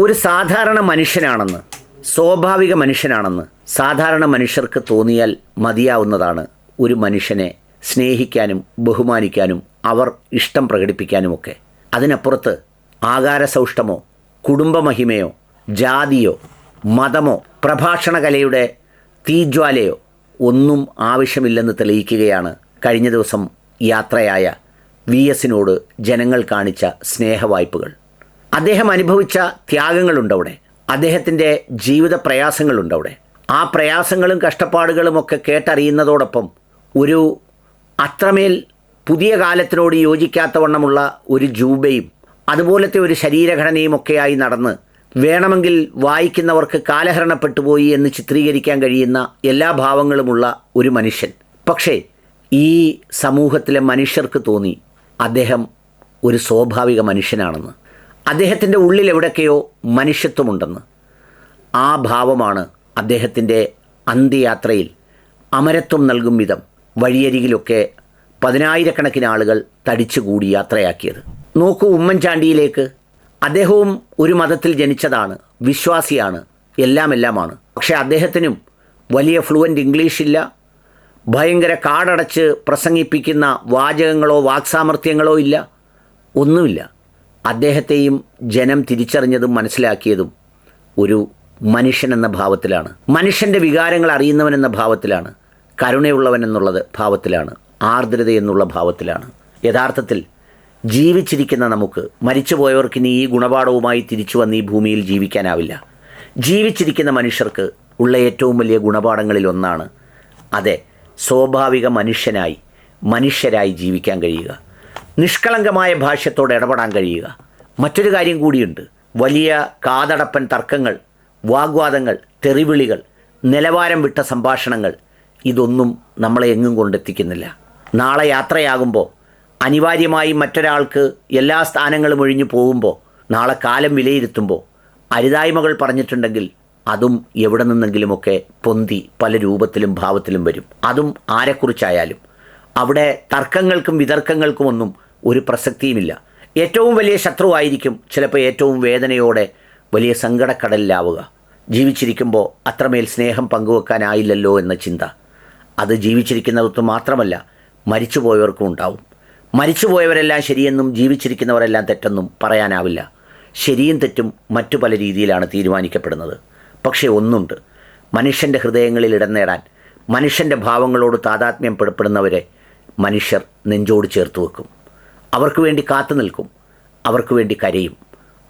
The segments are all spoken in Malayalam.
ഒരു സാധാരണ മനുഷ്യനാണെന്ന് സ്വാഭാവിക മനുഷ്യനാണെന്ന് സാധാരണ മനുഷ്യർക്ക് തോന്നിയാൽ മതിയാവുന്നതാണ് ഒരു മനുഷ്യനെ സ്നേഹിക്കാനും ബഹുമാനിക്കാനും അവർ ഇഷ്ടം പ്രകടിപ്പിക്കാനുമൊക്കെ. അതിനപ്പുറത്ത് ആകാരസൗഷ്ടമോ കുടുംബമഹിമയോ ജാതിയോ മതമോ പ്രഭാഷണകലയുടെ തീജ്വാലയോ ഒന്നും ആവശ്യമില്ലെന്ന് തെളിയിക്കുകയാണ് കഴിഞ്ഞ ദിവസം യാത്രയായ വി എസിനോട് ജനങ്ങൾ കാണിച്ച സ്നേഹവായ്പകൾ. അദ്ദേഹം അനുഭവിച്ച ത്യാഗങ്ങളുണ്ടവിടെ അദ്ദേഹത്തിന്റെ ജീവിത പ്രയാസങ്ങളുണ്ടവിടെ ആ പ്രയാസങ്ങളും കഷ്ടപ്പാടുകളും ഒക്കെ കേട്ടറിയുന്നതോടൊപ്പം ഒരു അത്രമേൽ പുതിയ കാലത്തിനോട് യോജിക്കാത്തവണ്ണമുള്ള ഒരു ജൂബയും അതുപോലത്തെ ഒരു ശരീരഘടനയും ഒക്കെയായി നടന്ന് വേണമെങ്കിൽ വായിക്കുന്നവർക്ക് കാലഹരണപ്പെട്ടുപോയി എന്ന് ചിത്രീകരിക്കാൻ കഴിയുന്ന എല്ലാ ഭാവങ്ങളുമുള്ള ഒരു മനുഷ്യൻ. പക്ഷേ ഈ സമൂഹത്തിലെ മനുഷ്യർക്ക് തോന്നി അദ്ദേഹം ഒരു സ്വാഭാവിക മനുഷ്യനാണെന്ന്. അദ്ദേഹത്തിന്റെ ഉള്ളിൽ എവിടെയൊക്കെയോ മനുഷ്യത്വമുണ്ടെന്ന്. ആ ഭാവമാണ് അദ്ദേഹത്തിന്റെ അന്ത്യയാത്രയിൽ അമരത്വം നൽകും വിധം വഴിയരികിലൊക്കെ പതിനായിരക്കണക്കിന് ആളുകൾ തടിച്ചുകൂടി യാത്രയാക്കിയത്. നോക്കൂ ഉമ്മൻചാണ്ടിയിലേക്ക്. അദ്ദേഹവും ഒരു മതത്തിൽ ജനിച്ചതാണ് വിശ്വാസിയാണ് എല്ലാം എല്ലാമാണ് പക്ഷേ അദ്ദേഹത്തിനും വലിയ ഫ്ലുവന്റ് ഇംഗ്ലീഷില്ല ഭയങ്കര കാടടച്ച് പ്രസംഗിപ്പിക്കുന്ന വാചകങ്ങളോ വാക്സാമർത്ഥ്യങ്ങളോ ഇല്ല. ഒന്നുമില്ല. അദ്ദേഹത്തെയും ജനം തിരിച്ചറിഞ്ഞതും മനസ്സിലാക്കിയതും ഒരു മനുഷ്യൻ എന്ന ഭാവത്തിലാണ്. മനുഷ്യന്റെ വികാരങ്ങൾ അറിയുന്നവൻ എന്ന ഭാവത്തിലാണ്. കരുണയുള്ളവൻ എന്നുള്ളത് ഭാവത്തിലാണ്. ആർദ്രത എന്നുള്ള ഭാവത്തിലാണ്. യഥാർത്ഥത്തിൽ ജീവിച്ചിരിക്കുന്ന നമുക്ക് മരിച്ചുപോയവർക്ക് ഇനി ഈ ഗുണപാഠവുമായി തിരിച്ചു വന്ന് ഈ ഭൂമിയിൽ ജീവിക്കാനാവില്ല. ജീവിച്ചിരിക്കുന്ന മനുഷ്യർക്ക് ഉള്ള ഏറ്റവും വലിയ ഗുണപാഠങ്ങളിൽ ഒന്നാണ് അതെ സ്വാഭാവിക മനുഷ്യനായി മനുഷ്യരായി ജീവിക്കാൻ കഴിയുക. നിഷ്കളങ്കമായ ഭാഷ്യത്തോട് ഇടപെടാൻ കഴിയുക. മറ്റൊരു കാര്യം കൂടിയുണ്ട്. വലിയ കാതടപ്പൻ തർക്കങ്ങൾ വാഗ്വാദങ്ങൾ തെറിവിളികൾ നിലവാരം വിട്ട സംഭാഷണങ്ങൾ ഇതൊന്നും നമ്മളെ എങ്ങും കൊണ്ടെത്തിക്കുന്നില്ല. നാളെ യാത്രയാകുമ്പോൾ അനിവാര്യമായി മറ്റൊരാൾക്ക് എല്ലാ സ്ഥാനങ്ങളും ഒഴിഞ്ഞു പോകുമ്പോൾ നാളെ കാലം വിലയിരുത്തുമ്പോൾ അരുതായ്മകൾ പറഞ്ഞിട്ടുണ്ടെങ്കിൽ അതും എവിടെ നിന്നെങ്കിലുമൊക്കെ പൊന്തി പല രൂപത്തിലും ഭാവത്തിലും വരും. അതും ആരെക്കുറിച്ചായാലും. അവിടെ തർക്കങ്ങൾക്കും വിതർക്കങ്ങൾക്കുമൊന്നും ഒരു പ്രസക്തിയുമില്ല. ഏറ്റവും വലിയ ശത്രുവായിരിക്കും ചിലപ്പോൾ ഏറ്റവും വേദനയോടെ വലിയ സങ്കടക്കടലിലാവുക. ജീവിച്ചിരിക്കുമ്പോൾ അത്രമേൽ സ്നേഹം പങ്കുവെക്കാനായില്ലല്ലോ എന്ന ചിന്ത. അത് ജീവിച്ചിരിക്കുന്നവർക്ക് മാത്രമല്ല മരിച്ചുപോയവർക്കും ഉണ്ടാവും. മരിച്ചുപോയവരെല്ലാം ശരിയെന്നും ജീവിച്ചിരിക്കുന്നവരെല്ലാം തെറ്റെന്നും പറയാനാവില്ല. ശരിയും തെറ്റും മറ്റു പല രീതിയിലാണ് തീരുമാനിക്കപ്പെടുന്നത്. പക്ഷേ ഒന്നുണ്ട്. മനുഷ്യന്റെ ഹൃദയങ്ങളിൽ ഇടം നേടാൻ മനുഷ്യന്റെ ഭാവങ്ങളോട് താതാത്മ്യം പെടുപ്പെടുന്നവരെ മനുഷ്യർ നെഞ്ചോട് ചേർത്ത് വെക്കും. അവർക്ക് വേണ്ടി കാത്തു നിൽക്കും അവർക്ക് വേണ്ടി കരയും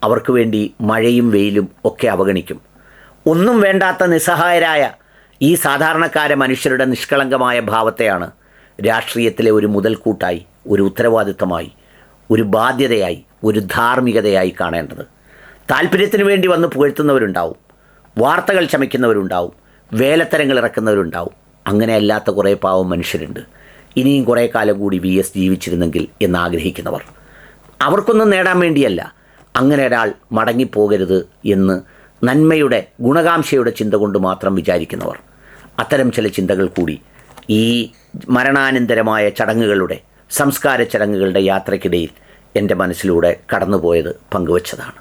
അവർക്ക് വേണ്ടി മഴയും വെയിലും ഒക്കെ അവഗണിക്കും. ഒന്നും വേണ്ടാത്ത നിസ്സഹായരായ ഈ സാധാരണക്കാര മനുഷ്യരുടെ നിഷ്കളങ്കമായ ഭാവത്തെയാണ് രാഷ്ട്രീയത്തിലെ ഒരു മുതൽക്കൂട്ടായി ഒരു ഉത്തരവാദിത്തമായി ഒരു ബാധ്യതയായി ഒരു ധാർമ്മികതയായി കാണേണ്ടത്. താല്പര്യത്തിന് വേണ്ടി വന്ന് പുകഴ്ത്തുന്നവരുണ്ടാവും വാർത്തകൾ ചമയ്ക്കുന്നവരുണ്ടാവും വേലത്തരങ്ങൾ ഇറക്കുന്നവരുണ്ടാവും. അങ്ങനെ അല്ലാത്ത കുറേ പാവം മനുഷ്യരുണ്ട്. ഇനിയും കുറേ കാലം കൂടി വി എസ് ജീവിച്ചിരുന്നെങ്കിൽ എന്നാഗ്രഹിക്കുന്നവർ. അവർക്കൊന്നും നേടാൻ വേണ്ടിയല്ല. അങ്ങനെ ഒരാൾ മടങ്ങിപ്പോകരുത് എന്ന് നന്മയുടെ ഗുണകാംക്ഷയുടെ ചിന്ത കൊണ്ട് മാത്രം വിചാരിക്കുന്നവർ. അത്തരം ചില ചിന്തകൾ കൂടി ഈ മരണാനന്തരമായ ചടങ്ങുകളുടെ സംസ്കാര ചടങ്ങുകളുടെ യാത്രയ്ക്കിടയിൽ എന്റെ മനസ്സിലൂടെ കടന്നുപോയത് പങ്കുവച്ചതാണ്.